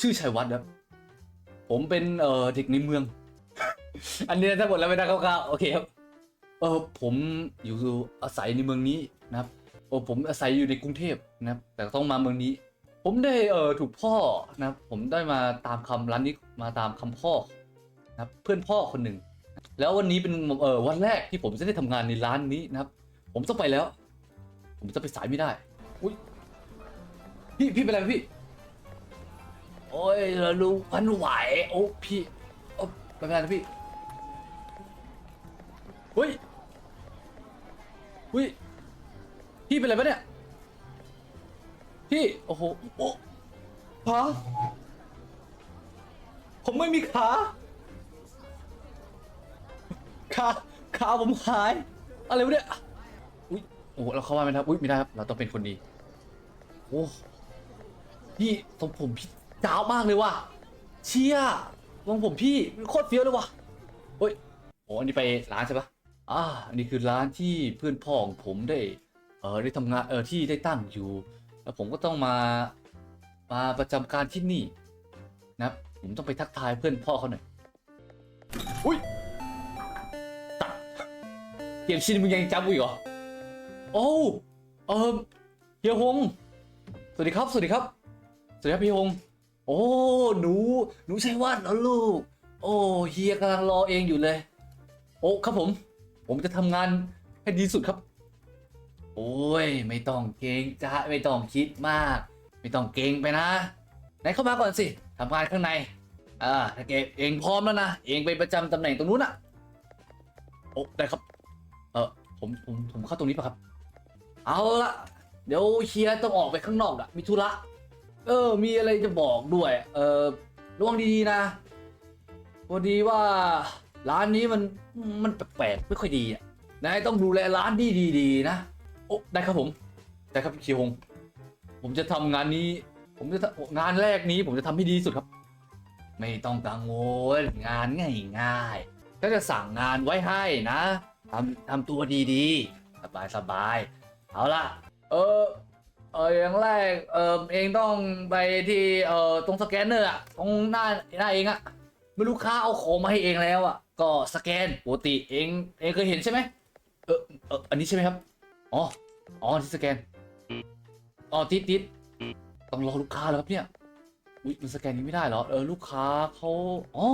ชื่อชัยวัฒน์ครับ ผมเป็นเอ่อเด็กในเมือง อันนี้ทั้งหมดแล้วไม่ได้คร่าวๆโอเคครับเออผมอยู่อาศัยในเมืองนี้นะครับโอ้ผมอาศัยอยู่ในกรุงเทพนะครับ แต่ต้องมาเมืองนี้ ผมได้เออถูกพ่อนะครับ ผมได้มาตามคำร้านนี้มาตามคำพ่อนะครับ เพื่อนพ่อคนหนึ่งแล้ววันนี้เป็นเออวันแรกที่ผมจะได้ทำงานในร้านนี้นะครับ ผมต้องไปแล้ว ผมจะไปสายไม่ได้ อุ้ยพี่พี่เป็นไรไหมพี่ โอ้ยเราดูมันไหวโอ้พี่โอ้ไม่เป็นไรนะพี่เฮ้ยเฮ้ยพี่เป็นไรปะเนี่ยพี่โอ้โหโอ้ขาผมไม่มีขาขาขาผมหาย อะไรวะเนี่ยอุ้ยโอ้โหเราเข้ามาไหมครับอุ้ยไม่ได้ครับ เราต้องเป็นคนดีโอ้พี่ทรงผมพี่ จ้าวมากเลยว่ะเชี่ยทรงผมพี่โคตรเฟี้ยวเลยว่ะเฮ้ยโอ้อันนี้ไปร้านใช่ปะอ่าอันนี้คือร้านที่เพื่อนพ่อของผมได้เออได้ทำงานเออที่ได้ตั้งอยู่ แล้วผมก็ต้องมามาประจำการที่นี่นะครับผมต้องไปทักทายเพื่อนพ่อเขาหน่อยอุ้ยตัดเกมชินมึงยังจำกูอีกเหรอโอ้เออเฮียฮงสวัสดีครับ สวัสดีครับ สวัสดีครับพี่ฮง โอ้ หนู หนูใช่วาดเหรอลูก โอ้เฮียกำลังรอเองอยู่เลย โอ้ครับผม ผมจะทำงานให้ดีสุดครับ โอ้ย ไม่ต้องเกรงใจไม่ต้องคิดมาก ไม่ต้องเกรงไปนะ ไหนเข้ามาก่อนสิทำงานข้างใน อ่าถ้าเกเองพร้อมแล้วนะ เองไปประจำตำแหน่งตรงนู้นอะโอ้ได้ครับ เออผมผมผมเข้าตรงนี้ปะครับ เอาละเดี๋ยวเฮียต้องออกไปข้างนอกอะมีธุระ เออ มีอะไรจะบอกด้วย เออระวังดีๆนะ พอดีว่าร้านนี้มันมันแปลกๆไม่ค่อยดีอะ นายต้องดูแลร้านดีดีๆนะ โอ้ได้ครับผม ได้ครับคียวฮงผมจะทำงานนี้ ผมจะงานแรกนี้ ผมจะทำให้ดีที่สุดครับ ไม่ต้องกังวลงานง่ายๆก็จะสั่งงานไว้ให้นะทำทำตัวดีๆ สบายสบายๆเอาล่ะ เออ เอออย่างแรกเออเองต้องไปที่เออตรงสแกนเนอร์อะตรงหน้าหน้าเองอะไม่ลูกค้าเอาของมาให้เองแล้วอะก็สแกนปกติเองเองเคยเห็นใช่ไหมเออเอออันนี้ใช่ไหมครับอ๋ออ๋อที่สแกนอ๋อติดติดต้องรอลูกค้าแล้วครับเนี่ยอุ้ยมันสแกนนี้ไม่ได้เหรอเออลูกค้าเขาอ๋อ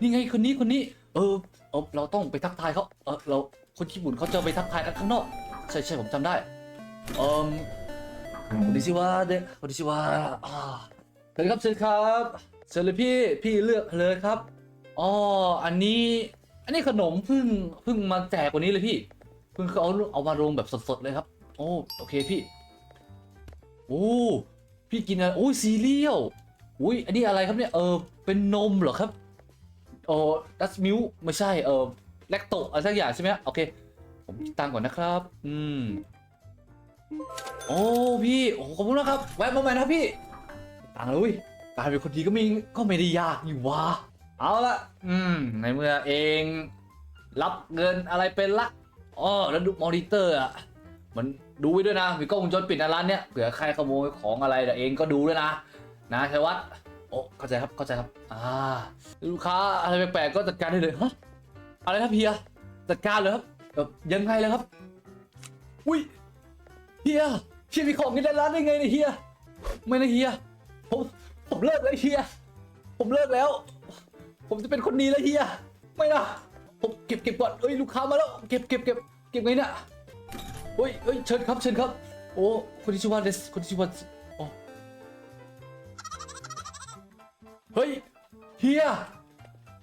นี่ไงคนนี้คนนี้ เออเออเราต้องไปทักทายเขาเออเราคนญี่ปุ่นเขาจะไปทักทายกันข้างนอก ใช่ใช่ผมจำได้เออ คนที่ชื่อว่าเด็กคนที่ชื่อว่าอ่าเชิญครับเชิญครับเชิญเลยพี่พี่เลือกเลยครับอ๋ออันนี้ อันนี้ขนมเพิ่งเพิ่งมาแจกวันนี้เลยพี่เพิ่งเขาเอาเอามาลงแบบสดๆเลยครับ โอ้โอเคพี่โอ้พี่กินอะไรโอ้ยซีเรียลอุ้ยอันนี้อะไรครับเนี่ยเออเป็นนมเหรอครับโอ้ดัสมิลไม่ใช่เออแลคโตอะไรสักอย่างใช่ไหมโอเค ผมคิดตังก่อนนะครับ อืม โอ้พี่ โอ้ขอบคุณนะครับ แวะมาใหม่นะพี่ต่างเลยว้ยการเป็นคนดีก็มีก็ไม่ได้ยากอยู่วะเอาละอืม ในเมื่อเอง รับเงินอะไรเป็นละอ๋อแล้วดูมอนิเตอร์อะ มันดูไว้ด้วยนะ มีกล้องวงจรปิดในร้านเนี้ยเผื่อใครขโมยของอะไรเดี๋ยวเองก็ดูด้วยนะ นะชัยวัฒน์โอ้เข้าใจครับเข้าใจครับ อ่า ลูกค้าอะไรแปลกๆก็จัดการได้เลยฮะอะไรครับเฮียจัดการเลยครับแบบยังไงเลยครับ อุ้ย เฮียเฮียมีของกินในร้านได้ไงเนี่ยเฮียไม่นะเฮียผมผมเลิกแล้วเฮียผมเลิกแล้ว ผมจะเป็นคนดีแล้วเฮียไม่นะผมเก็บเก็บก่อนเอ้ยลูกค้ามาแล้วเก็บเก็บเก็บเก็บไงเนี่ยเฮ้ยเฮ้ยเชิญครับเชิญครับ โอ้คนที่ชื่อว่าเดสคนที่ชื่อว่าโอ้เฮ้ยเฮีย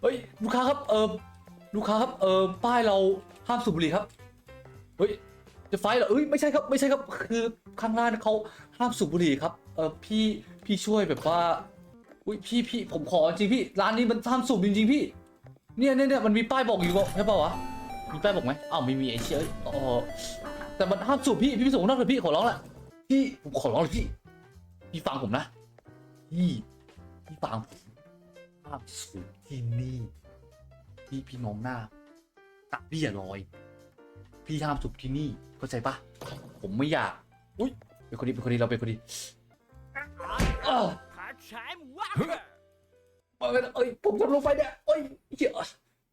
เฮ้ยลูกค้าครับเออลูกค้าครับเออป้ายเราห้ามสูบบุหรี่ครับเฮ้ย จะไฟเหรอเอ้ยไม่ใช่ครับไม่ใช่ครับคือข้างล่างเขาห้ามสูบบุหรี่ครับเออพี่พี่ช่วยแบบว่าอุ้ยพี่พี่ผมขอจริงพี่ร้านนี้มันห้ามสูบจริงๆพี่ เนี่ยเนี่ยเนี่ยมันมีป้ายบอกอยู่บอกใช่ป่าวะมีป้ายบอกไหมอ้าวไม่มีไอ้เชี่ยเอ้ยอ๋อแต่มันห้ามสูบพี่พี่ไม่สูบนอกเลยพี่ขอร้องละพี่ผมขอร้องเลยพี่พี่ฟังผมนะพี่พี่ฟังผมห้ามสูบที่นี่พี่พี่มองหน้าตาพี่อย่าลอย พี่ห้ามสูบที่นี่ เข้าใจปะผมไม่อยาก อุ้ยเป็นคนดีเป็นคนดีเราเป็นคนดีอ้าวขาฉายหมูวะเอ้ยผมทำลงไปเนี่ยเอ้ยเหี้ย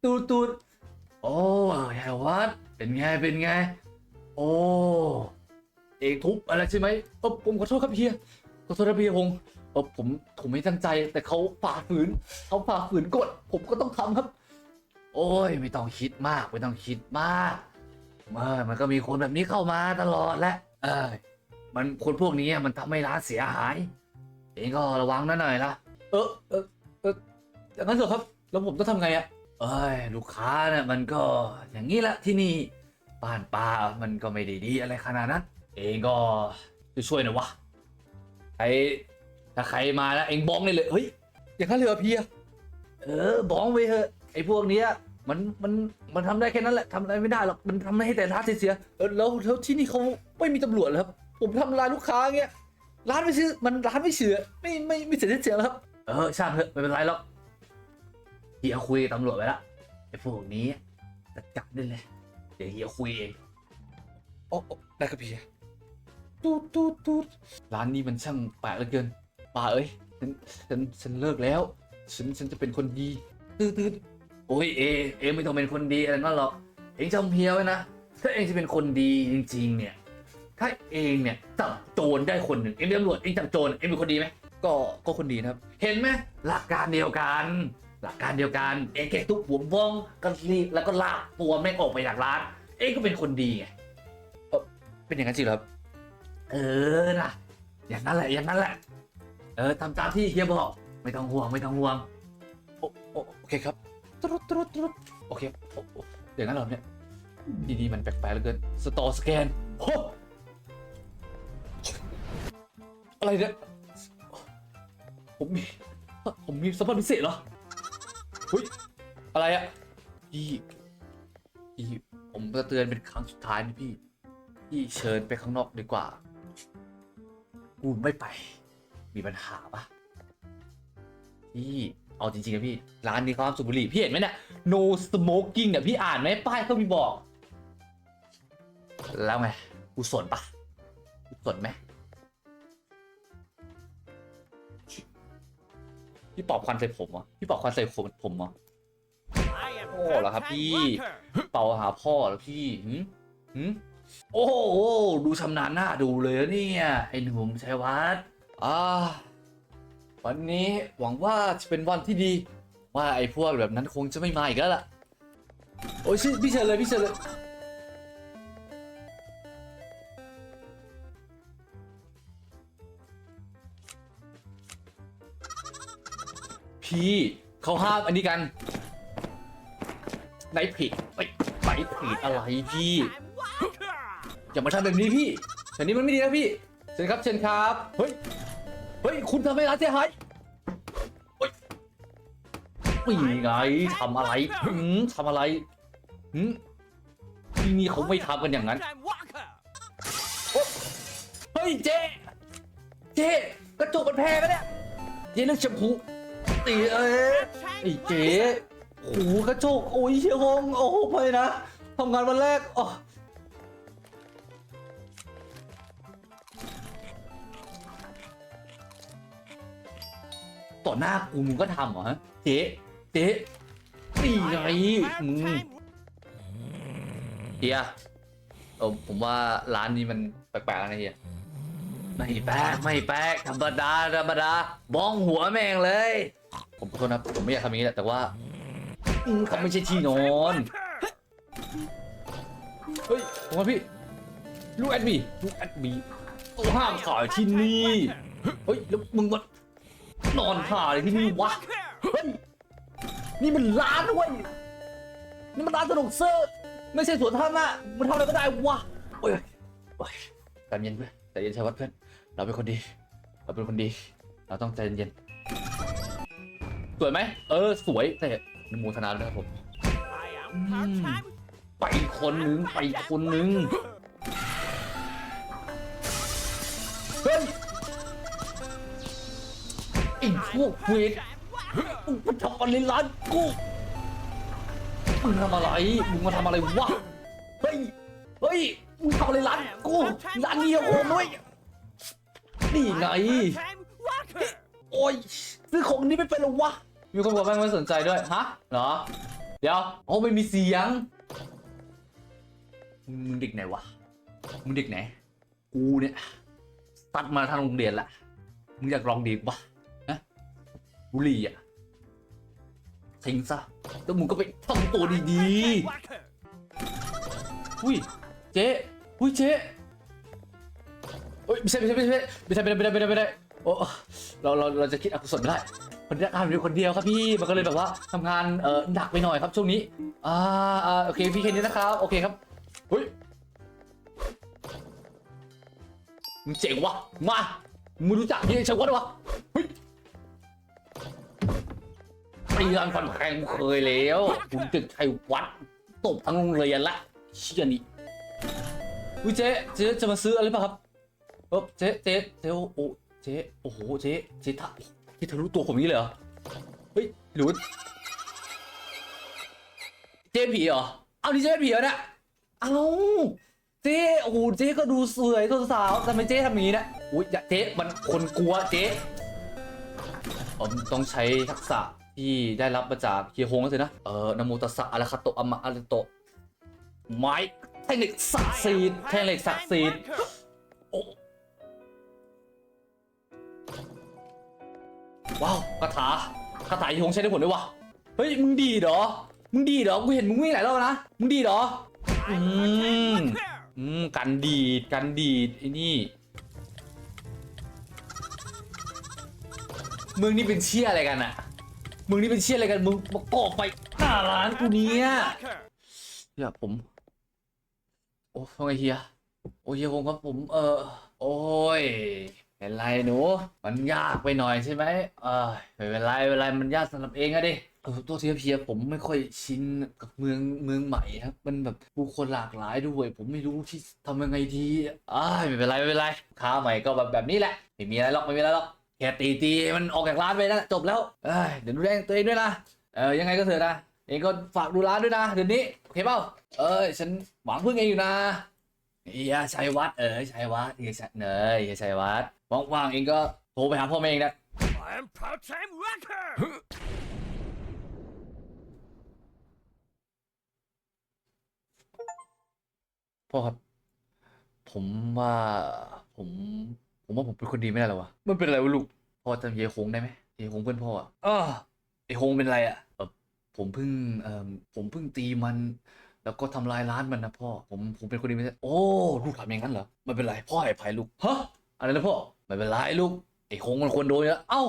ตูดตูดโอ้ยายวัดเป็นไงเป็นไง โอ้เองทุบอะไรใช่ไหมเออผมขอโทษครับเฮียขอโทษนะพี่พงศ์เออผมผมไม่ตั้งใจ แต่เขาฝ่าฝืนเขาฝ่าฝืนกฎผมก็ต้องทำครับ โอ้ยไม่ต้องคิดมากไม่ต้องคิดมากเมื่อมันก็มีคนแบบนี้เข้ามาตลอดแหละเออมันคนพวกนี้มันทำให้ร้านเสียหายเองก็ระวังนะหน่อยละเออเออเอออย่างนั้นเหรอครับ แล้วผมต้องทำไงอะเอ้ยลูกค้าเนี่ยมันก็อย่างนี้แหละที่นี่บ้านป้ามันก็ไม่ได้ดีอะไรขนาดนั้น เองก็ช่วยๆหน่อยวะใครถ้าใครมาแล้วเองบ้องได้เลยเฮ้ยอย่างนั้นเลยเหรอพี่อะเออบ้องไปเถอะไอ้พวกเนี้ย มันมันมันทำได้แค่นั้นแหละทำอะไรไม่ได้หรอกมันทำให้แต่ร้านเสียๆเออแล้วแล้วที่นี่เขาไม่มีตำรวจเหรอครับ ผมทำลายลูกค้าเงี้ยร้านไม่ซื้อมันร้านไม่เชื่อไม่ไม่ไม่เสียเสียงแล้วครับ เออช่างเถอะไม่เป็นไรหรอกเฮียคุยกับตำรวจไว้ละไอ้พวกนี้จะจับได้เลยเดี๋ยวเฮียคุยเองโอ้โอ้ได้ครับพี่ตูดตูดตูดร้านนี้มันช่างแปลกเหลือเกินป่าเอ้ยฉันฉันฉันเลิกแล้ว ฉันฉันจะเป็นคนดีตืดตืด โอ้ยเอเอไม่ต้องเป็นคนดีอะไรนั่นหรอกเองจำเฮียไว้นะถ้าเองจะเป็นคนดีจริง ๆ เนี่ย ถ้าเองเนี่ยจับโจรได้คนหนึ่งเองเป็นตำรวจเองจับโจรเองเป็นคนดีไหมก็ก็คนดีนะครับ เห็นไหมหลักการเดียวกัน หลักการเดียวกัน เองเก็บทุกหัววงก็รีบแล้วก็ลากตัวแม่งออกไปจากร้าน เองก็เป็นคนดีไงเออเป็นอย่างนั้นจริงเหรอครับ เออนะอย่างนั้นแหละอย่างนั้นแหละ เออทำตามที่เฮียบอก ไม่ต้องห่วงไม่ต้องห่วงโอโอโอเคครับ ตรุดตรุดตรุดโอเคโอโออย่างนั้นเหรอเนี่ยดีดีมันแปลกๆเหลือเกินสตอสแกนโอ้อะไรเนี่ยผมมีผมมีสัมผัสพิเศษเหรอหุ้ยอะไรอะพี่พี่ผมจะเตือนเป็นครั้งสุดท้ายนะพี่พี่เชิญไปข้างนอกดีกว่า กูไม่ไป มีปัญหาปะพี่ เอาจริงๆนะพี่ ร้านนี้เขาห้ามสูบบุหรี่พี่เห็นไหมเนี่ย no smoking เนี่ยพี่อ่านไหมป้ายเขามีบอก แล้วไงกูสนปะกูสนไหมพี่ปอบควันใส่ผมเหรอพี่ปอบควันใส่ผมผมเหรอโอ้เหรอครับพี่เป่าหาพ่อแล้วพี่หืมหืมโอ้โหดูชำนาญหน้าดูเลยเนี่ยไอ้หนุ่มชัยวัฒน์อ่า วันนี้หวังว่าจะเป็นวันที่ดี ว่าไอ้พวกแบบนั้นคงจะไม่มาอีกแล้วล่ะ โอ้ยพี่เชิญเลยพี่เชิญเลยพี่เขาห้ามอันนี้กันไหนผิดไปไปผิดอะไรพี่อย่ามาทำแบบนี้พี่แบบนี้มันไม่ดีนะพี่เชิญครับเชิญครับ เฮ้ย เฮ้ย คุณทำให้ร้านเสียหาย นี่ไงทำอะไรหืมทำอะไรหืมที่นี่เขาไม่ทำกันอย่างนั้นเฮ้ยเจ๊เจ๊กระจกมันแพงกันเนี่ยเจ๊เลือกแชมพูตีเอ้ยไอ้เจ๊โอ้โหกระจกโอ้ยเชียงงโอ้โหไปนะทำงานวันแรกอ๋อต่อหน้ากูมึงก็ทำเหรอฮะเจ๊ เจ๊นี่ไงมึงเฮียเออผมว่าร้านนี้มันแปลกๆแล้วนะเฮียไม่แปลกไม่แปลกธรรมดาธรรมดาบ้องหัวแม่งเลย ผมขอโทษนะผมไม่อยากทำอย่างนี้แหละแต่ว่าอืมเขาไม่ใช่ที่นอนเฮ้ยผมว่าพี่ลูกแอดบีลูกแอดบีต้องห้ามขายที่นี่เฮ้ยแล้วมึงมานอนถ่ายที่นี่วะเฮ้ย นี่มันร้านด้วยนี่มันร้านสนุกเซอร์ไม่ใช่สวนธรรมะมันทำอะไรก็ได้วะโอ้ยโอ้ยใจเย็นเพื่อนใจเย็นชายวัดเพื่อน เราเป็นคนดี เราเป็นคนดี เราต้องใจเย็นๆสวยไหม เออ สวยแต่อนุโมทนาด้วยครับผม ไปคนนึง ไปคนนึง เฮ้ยไอ้พวกเวท มึงมาทำอะไรร้านกูมึงทำอะไรมึงมาทำอะไรวะเฮ้ยเฮ้ยมึงทำอะไรร้านกูร้านนี้โอ้โหด้วยนี่ไงโอ้โอ้ยซื้อของนี้ไม่เป็นหรอวะมีคนบอกว่าไม่สนใจด้วยฮะเหรอเดี๋ยวโอ้ไม่มีเสียงมึงเด็กไหนวะมึงเด็กไหนกูเนี่ยตัดมาทางโรงเรียนละมึงอยากลองดีปะ บุหรี่อะทิ้งซะแล้วมึงก็ไปทำตัวดีๆอุ้ยเจ๊อุ้ยเจ๊เอ้ยไม่ใช่ไม่ใช่ไม่ใช่ไม่ใช่ไม่ได้ไม่ได้ไม่ได้ไม่ได้โอ้เราเราเราจะคิดอกุศลไม่ได้คนทำงานอยู่คนเดียวครับพี่มันก็เลยแบบว่าทำงานเอ่อหนักไปหน่อยครับช่วงนี้อ่าอ่าโอเคพี่แค่นี้นะครับโอเคครับเฮ้ยมึงเจ๋งวะมามึงรู้จักพี่ชัยวัฒน์วะ ตีรันฟันแทงเคยแล้วคุณตึกชัยวัฒน์ตบทั้งโรงเรียนละเชี่ยนี่อุ้ยเจ๊เจ๊จะมาซื้ออะไรป่ะครับเออเจ๊เจ๊เจ๊โอ้เจ๊โอ้โหเจ๊เจ๊ทะเจ๊เธอรู้ตัวผมนี้เลยเหรอเฮ้ยหรือว่าเจ๊ผีเหรอเอานี่เจ๊ผีเหรอเนี่ยเอาเจ๊โอ้โหเจ๊ก็ดูสวยตัวสาวทำไมเจ๊ทำอย่างนี้เนะอุ้ยอย่าเจ๊มันคนกลัวเจ๊ผมต้องใช้ทักษะ ที่ได้รับมาจากเฮียฮงก็สินะ เออนโมตัสสะอะระคาโตอะมะอะระโตะไม้แท่งเหล็กศักดิ์สิทธิ์แท่งเหล็กศักดิ์สิทธิ์โอ้ว้าวคาถาคาถาเฮียฮงใช้ได้ผลด้วยวะเฮ้ยมึงดีเหรอ มึงดีเหรอ กูเห็นมึงวิ่งหลายรอบนะ มึงดีเหรอ อืมอืมกันดีดกันดีดไอ้นี่มึงนี่เป็นเชี่ยอะไรกันอะ มึงนี่เป็นเชี่ยอะไรกันมึงมาก่อไฟหน้าร้านกูเนี่ยเฮียผม โอ้ว่าไงเฮียโอ้เฮียคงครับผม เออโอ้ยเป็นไรหนู มันยากไปหน่อยใช่ไหมเออไม่เป็นไรไม่เป็นไรมันยากสำหรับเองอะดิเออตัวเทียเพียผมไม่ค่อยชินกับเมืองเมืองใหม่ครับ มันแบบผู้คนหลากหลายด้วย ผมไม่รู้ที่ทำยังไงดีอ้ายไม่เป็นไรไม่เป็นไรค้าใหม่ก็แบบแบบนี้แหละไม่มีอะไรหรอกไม่มีอะไรหรอก แค่ตีตีมันออกจากร้านไปนั่นแหละจบแล้วเอ้ยเดี๋ยวดูแลตัวเองด้วยนะเออยังไงก็เถอะนะเองก็ฝากดูร้านด้วยนะเดี๋ยวนี้โอเคเปล่าเอ้ยฉันหวังพึ่งเองอยู่นะเฮียชัยวัฒน์เออชัยวัฒน์เฮียชัยเนยเฮียชัยวัฒน์ว่างๆเองก็โทรไปหาพ่อแม่เองนะ I'm part-time worker พ่อครับ ผมว่าผม ผมว่าผมเป็นคนดีไม่ได้หรอวะมันเป็นอะไรวะลูกพ่อจำเฮียคงได้ไหมเฮียคงเพื่อนพ่ออะอ้อไอคงเป็นอะไรอะเออผมเพิ่งเอ่อผมเพิ่งตีมัน แล้วก็ทำลายร้านมันนะพ่อผมผมเป็นคนดีไม่ได้โอ้ลูกทำอย่างนั้นเหรอไม่เป็นไรพ่อให้อภัยลูกฮะอะไรนะพ่อไม่เป็นไรลูกไอคงมันควรโดนอยู่แล้วเอ้า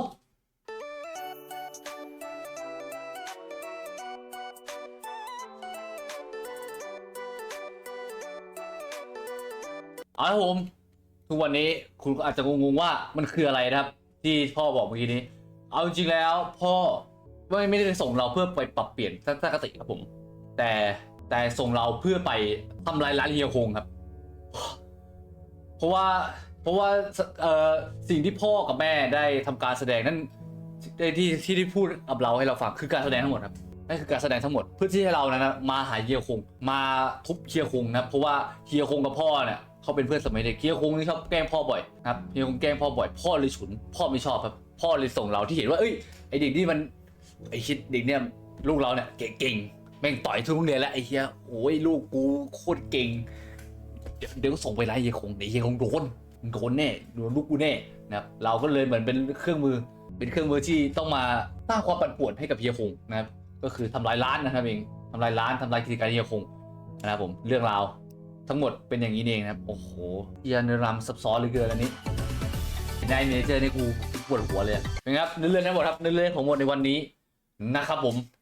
เอาละครับผม ทุกวันนี้คุณอาจจะงงๆว่ามันคืออะไรนะครับ ที่พ่อบอกเมื่อกี้นี้ เอาจริงแล้วพ่อไม่ไม่ได้ส่งเราเพื่อไปปรับเปลี่ยนทัศนคติครับผม แต่แต่ส่งเราเพื่อไปทำลายร้านเฮียคงครับ เพราะว่าเพราะว่าเอ่อสิ่งที่พ่อกับแม่ได้ทำการแสดงนั้นได้ที่ที่ได้พูดกับเราให้เราฟังคือการแสดงทั้งหมดครับนั่นคือการแสดงทั้งหมดเพื่อที่ให้เรานั้นะมาหาเฮียคง มาทุบเฮียคงนะเพราะว่าเฮียคงกับพ่อเนี่ย เขาเป็นเพื่อนสมัยเด็กเฮียคงนี่ชอบแกล้งพ่อบ่อยนะครับเฮียคงแกล้งพ่อบ่อยพ่อเลยฉุน พ่อไม่ชอบครับ พ่อเลยส่งเราที่เห็นว่าเอ้ยไอเด็กนี่มันไอคิดเด็กเนี่ยลูกเราเนี่ยเก่งๆแม่งต่อยทุกโรงเรียนแล้วไอเฮียโอ้ยลูกกูโคตรเก่ง เดี๋ยวเดี๋ยวส่งไปไล่เฮียคงเดี๋ยวเฮียคงโดนโดนแน่โดนลูกกูแน่นะครับเราก็เลยเหมือนเป็นเครื่องมือ เป็นเครื่องมือที่ต้องมาสร้างความปั่นป่วนให้กับเฮียคงนะครับก็คือทำลายร้านนะครับเองทำลายร้านทำลายกิจการเฮียคงนะครับผมเรื่องราว ทั้งหมดเป็นอย่างนี้เองนะครับ โอ้โหเฮียเนรำซับซ้อนเหลือเกินอันนี้ในเมเจอร์นี่กูปวดหัวเลยนะครับเนื้อเรื่องทั้งหมดครับเนื้อเรื่องของหมดในวันนี้นะครับผม